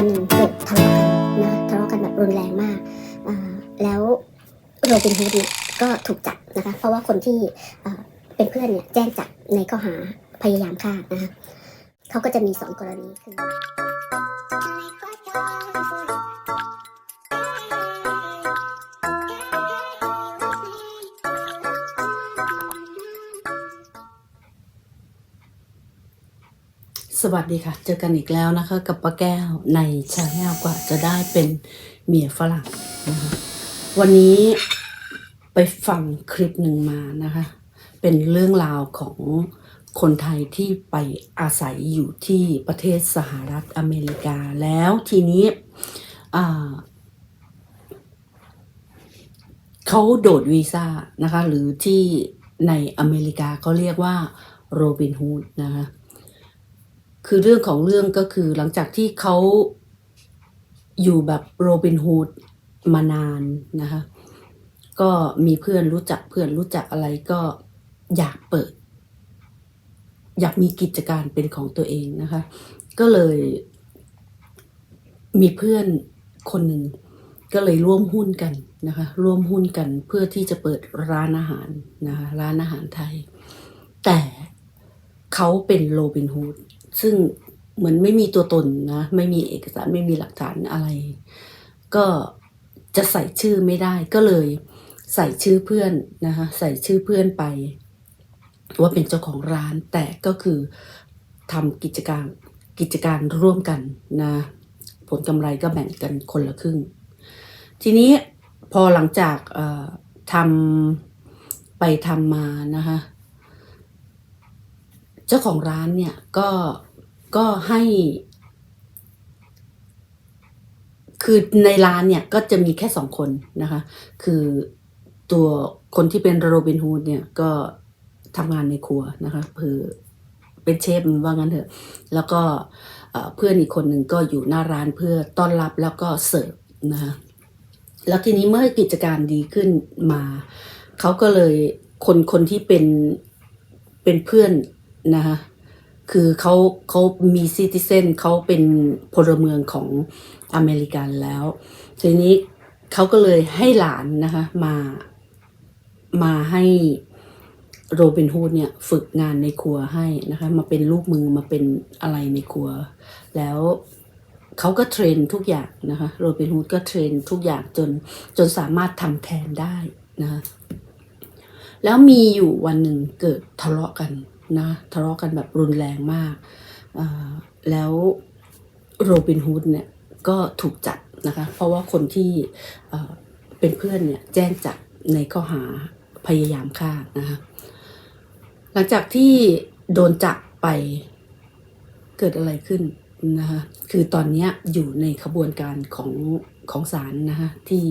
วันหนึ่งเกิดทะเลาะกันนะทะเลาะกันแบบรุนแรงมาก แล้วโรบินฮูดเนี่ยก็ถูกจับนะคะ เพราะว่าคนที่เอ่อเป็นเพื่อนเนี่ยแจ้งจับในข้อหาพยายามฆ่านะคะเขาก็จะมีสองกรณีคือ สวัสดีค่ะ เจอกันอีกแล้วนะคะ กับป้าแก้วในชาแนลกว่าจะได้เป็นเมียฝรั่งนะคะวันนี้ไปฟังคลิปหนึ่งมานะคะ เป็นเรื่องราวของคนไทยที่ไปอาศัยอยู่ที่ประเทศสหรัฐอเมริกาแล้วทีนี้เขาโดดวีซ่านะคะ หรือที่ในอเมริกาเขาเรียกว่าโรบินฮูดนะคะ คือเรื่องของเรื่องก็คือหลังจากที่เขาอยู่แบบโรบินฮูดมานานนะคะ ก็มีเพื่อนรู้จักเพื่อนรู้จักอะไรก็อยากเปิด อยากมีกิจการเป็นของตัวเองนะคะ ก็เลยมีเพื่อนคนหนึ่งก็เลยร่วมหุ้นกันนะคะ ร่วมหุ้นกันเพื่อที่จะเปิดร้านอาหารนะคะ ร้านอาหารไทย แต่เขาเป็นโรบินฮูด ซึ่งเหมือนไม่มีตัวตนนะ ไม่มีเอกสารไม่มีหลักฐานอะไร ก็จะใส่ชื่อไม่ได้ก็เลยใส่ชื่อเพื่อนนะคะใส่ชื่อเพื่อนไป ว่าเป็นเจ้าของร้าน แต่ก็คือทำกิจการกิจการร่วมกันนะผลกำไรก็แบ่งกันคนละครึ่ง ทีนี้พอหลังจากทำไปทำมานะคะ เจ้าของร้านเนี่ยก็ก็ให้ คือในร้านเนี่ยก็จะมีแค่สองคนนะคะ คือตัวคนที่เป็นโรบินฮูดเนี่ยก็ทำงานในครัวนะคะคือเป็นเชฟว่างั้นเถอะ แล้วก็เอ่อเพื่อนอีกคนหนึ่งก็อยู่หน้าร้านเพื่อต้อนรับแล้วก็เสิร์ฟนะคะแล้วทีนี้เมื่อกิจการดีขึ้นมา เขาก็เลยคนคนที่เป็นเป็นเพื่อน นะคะคือเขาเขามีซิติเซนเขาเป็นพลเมืองของอเมริกันแล้ว ทีนี้เขาก็เลยให้หลานนะคะมามาให้โรบินฮูดเนี่ยฝึกงานในครัวให้นะคะมาเป็นลูกมือมาเป็นอะไรในครัว แล้วเขาก็เทรนทุกอย่างนะคะโรบินฮูดก็เทรนทุกอย่างจนจนสามารถทำแทนได้นะคะแล้วมีอยู่วันหนึ่งเกิดทะเลาะกัน นะทะเลาะกันแบบรุนแรงมาก แล้วโรบินฮูดเนี่ยก็ถูกจับนะคะเพราะว่าคนที่เป็นเพื่อนเนี่ยแจ้งจับในข้อหาพยายามฆ่านะคะหลังจากที่โดนจับไปเกิดอะไรขึ้นนะคะคือตอนนี้อยู่ในขบวนการของของศาลนะคะที่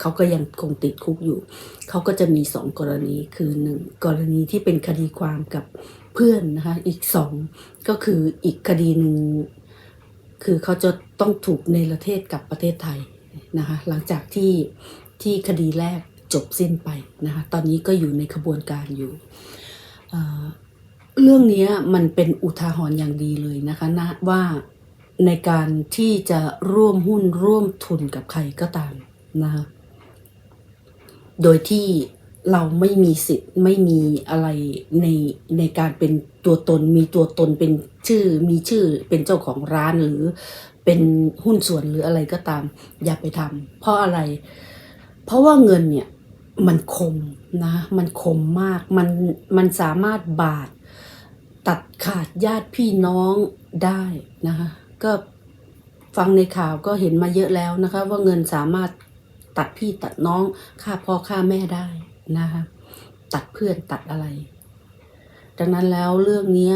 เขาก็ยังคงติดคุกอยู่ เขาก็จะมีสองกรณีคือหนึ่งกรณีที่เป็นคดีความกับเพื่อนนะคะ อีกสองก็คืออีกคดีหนึ่งคือเขาจะต้องถูกในประเทศกับประเทศไทยนะคะ หลังจากที่ที่คดีแรกจบสิ้นไปนะคะ ตอนนี้ก็อยู่ในขบวนการอยู่ เรื่องนี้มันเป็นอุทาหรณ์อย่างดีเลยนะคะนะว่าในการที่จะร่วมหุ้นร่วมทุนกับใครก็ตามนะคะ โดยที่เราไม่มีสิทธิ์ไม่มีอะไรในในการเป็นตัวตน มีตัวตนเป็นชื่อมีชื่อเป็นเจ้าของร้านหรือเป็นหุ้นส่วนหรืออะไรก็ตาม อย่าไปทำเพราะอะไร เพราะว่าเงินเนี่ยมันคมนะมันคมมากมันมันสามารถบาดตัดขาดญาติพี่น้องได้นะคะก็ฟังในข่าวก็เห็นมาเยอะแล้วนะคะ ว่าเงินสามารถ ตัดพี่ตัดน้องฆ่าพ่อฆ่าแม่ได้นะคะตัดเพื่อนตัดอะไร ดังนั้นแล้วเรื่องนี้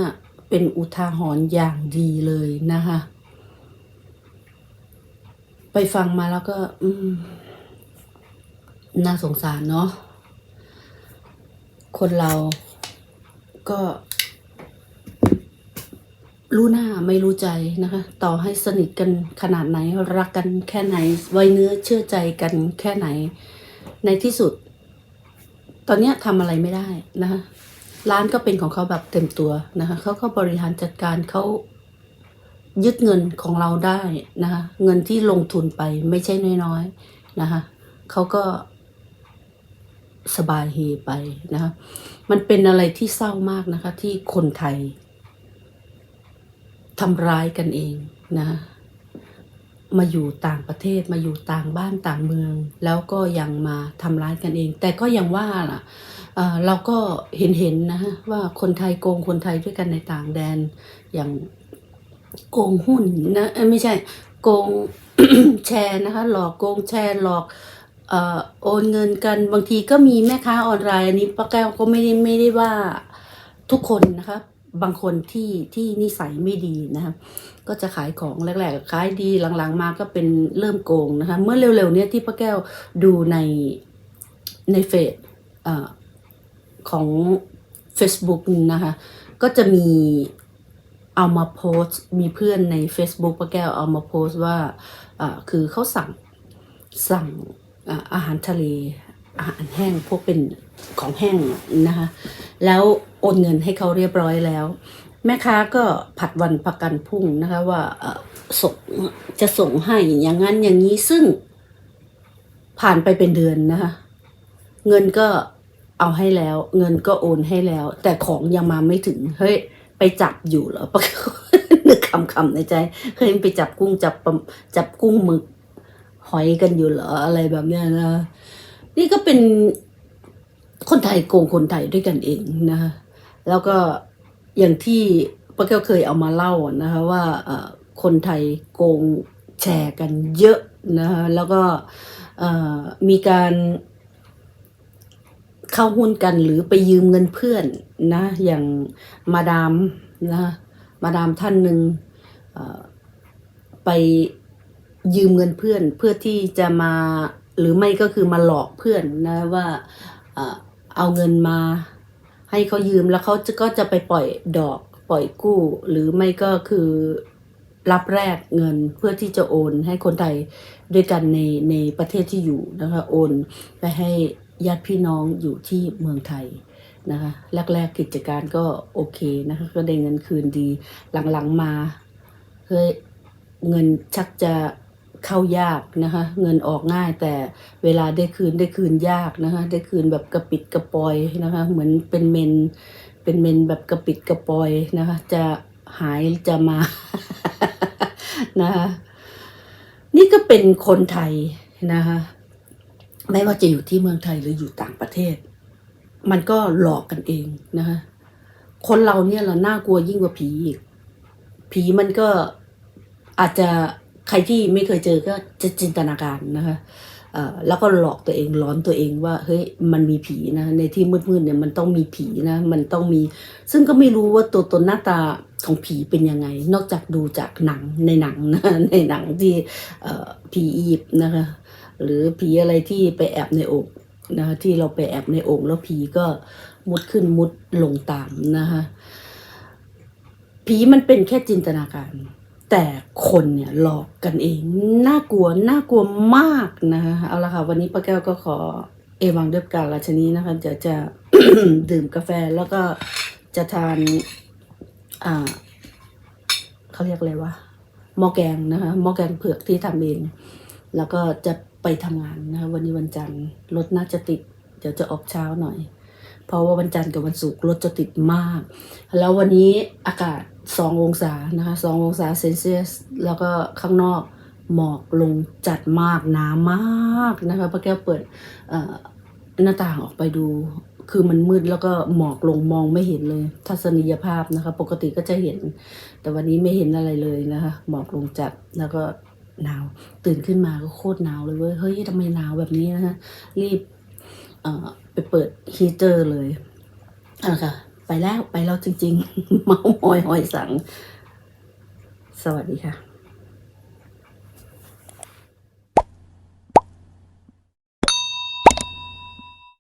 เป็นอุทาหรณ์อย่างดีเลยนะคะไปฟังมาแล้วก็อืมน่าสงสารเนาะคนเราก็ รู้หน้าไม่รู้ใจนะคะ ต่อให้สนิทกันขนาดไหน รักกันแค่ไหน ไว้เนื้อเชื่อใจกันแค่ไหน ในที่สุด ตอนนี้ทำอะไรไม่ได้นะคะร้านก็เป็นของเขาแบบเต็มตัวนะคะเขาก็บริหารจัดการเขายึดเงินของเราได้นะคะเงินที่ลงทุนไปไม่ใช่น้อยๆนะคะเขาก็สบายเฮไปนะคะมันเป็นอะไรที่เศร้ามากนะคะ ที่คนไทย ทำร้ายกันเองนะมาอยู่ต่างประเทศมาอยู่ต่างบ้านต่างเมือง แล้วก็ยังมาทำร้ายกันเอง แต่ก็ยังว่าล่ะเราก็เห็นเห็นนะว่าคนไทยโกงคนไทยด้วยกันในต่างแดน อย่างโกงหุ้นนะไม่ใช่โกงแชร์นะคะหลอกโกงแชร์หลอกอโอนเงินกันบางทีก็มีแม่ค้าออนไลน์อันนี้ป้าแก้วก็ไม่ได้ไม่ได้ว่าทุกคนนะคะ บางคนที่ที่นิสัยไม่ดีนะคะก็จะขายของแรกๆขายดีหลังๆมาก็เป็นเริ่มโกงนะคะเมื่อเร็วๆเนี้ยที่ป้าแก้วดูในในเฟซของ Facebook นะคะก็จะมีเอามาโพสมีเพื่อนใน Facebook ป้าแก้วเอามาโพสว่าคือเขาสั่งสั่งอาหารทะเล อาหารแห้งพวกเป็นของแห้งนะคะ แล้วโอนเงินให้เขาเรียบร้อยแล้ว แม่ค้าก็ผัดวันประกันพรุ่งนะคะว่าส่งจะส่งให้อย่างนั้นอย่างนี้ซึ่งผ่านไปเป็นเดือนนะคะ เงินก็เอาให้แล้ว เงินก็โอนให้แล้ว แต่ของยังมาไม่ถึงเฮ้ยไปจับอยู่เหรอปะนึกคำคำในใจเฮ้ยไปจับกุ้งจับปลาจับกุ้งหมึกหอยกันอยู่เหรออะไรแบบเนี้ยนะ นี่ก็เป็นคนไทยโกงคนไทยด้วยกันเองนะคะแล้วก็อย่างที่ป้าแก้วเคยเอามาเล่านะคะว่าคนไทยโกงแชร์กันเยอะนะคะแล้วก็มีการเข้าหุ้นกันหรือไปยืมเงินเพื่อนนะอย่างมาดามนะมาดามท่านหนึ่งไปยืมเงินเพื่อนเพื่อที่จะมา หรือไม่ก็คือมาหลอกเพื่อนนะว่าเอาเงินมาให้เขายืมแล้วเขาจะก็จะไปปล่อยดอกปล่อยกู้ หรือไม่ก็คือรับแรกเงินเพื่อที่จะโอนให้คนไทยด้วยกันในในประเทศที่อยู่นะคะโอนไปให้ญาติพี่น้องอยู่ที่เมืองไทยนะคะแรกๆกิจการก็โอเคนะคะก็ได้เงินคืนดีหลังๆมาเฮ้ยเงินชักจะ เข้ายากนะคะ เงินออกง่ายแต่เวลาได้คืนได้คืนยากนะคะ ได้คืนแบบกระปิดกระปอยนะคะ เหมือนเป็นเมน เป็นเมนแบบกระปิดกระปอยนะคะ จะหายจะมานะคะนี่ก็เป็นคนไทยนะคะไม่ว่าจะอยู่ที่เมืองไทยหรืออยู่ต่างประเทศ มันก็หลอกกันเองนะคะคนเราเนี่ยเราน่ากลัวยิ่งกว่าผีอีกผีมันก็อาจจะ ใครที่ไม่เคยเจอก็จะจินตนาการนะคะแล้วก็หลอกตัวเองหลอนตัวเองว่าเฮ้ยมันมีผีนะในที่มืดๆเนี่ยมันต้องมีผีนะมันต้องมี ซึ่งก็ไม่รู้ว่าตัวตนหน้าตาของผีเป็นยังไง นอกจากดูจากหนังในหนังนะในหนังที่ผีอียิปต์นะคะหรือผีอะไรที่ไปแอบในอกนะคะที่เราไปแอบในอกแล้วผีก็มุดขึ้นมุดลงตามนะคะผีมันเป็นแค่จินตนาการ แต่คนเนี่ยหลอกกันเอง น่ากลัว น่ากลัวมากนะคะเอาละค่ะ วันนี้ป้าแก้วก็ขอเอวังเดือบการราชนีนะคะจะจะดื่มกาแฟแล้วก็จะทาน อ่าเขาเรียกอะไรวะหม้อแกงนะคะหม้อแกงเผือกที่ทำเอง แล้วก็จะไปทำงานนะคะวันนี้วันจันทร์รถน่าจะติด เดี๋ยวจะออกเช้าหน่อย เพราะว่าวันจันทร์กับวันศุกร์รถจะติดมาก แล้ววันนี้อากาศ 2ององศานะคะ2ององศาเซนเซียส แล้วก็ข้างนอกหมอกลงจัดมากหนามากนะคะป้าแก้วเปิดหน้าต่างออกไปดู คือมันมืดแล้วก็หมอกลงมองไม่เห็นเลย ทัศนียภาพนะคะ ปกติก็จะเห็น แต่วันนี้ไม่เห็นอะไรเลยนะคะ หมอกลงจัดแล้วก็หนาว ตื่นขึ้นมาก็โคตรหนาวเลยเว้ยเฮ้ยทำไมหนาวแบบนี้นะฮะรีบไปเปิดฮีเตอร์เลยอะค่ะ แล้วไปแล้วจริง ๆ เมาหอยหอยสัง สวัสดีค่ะ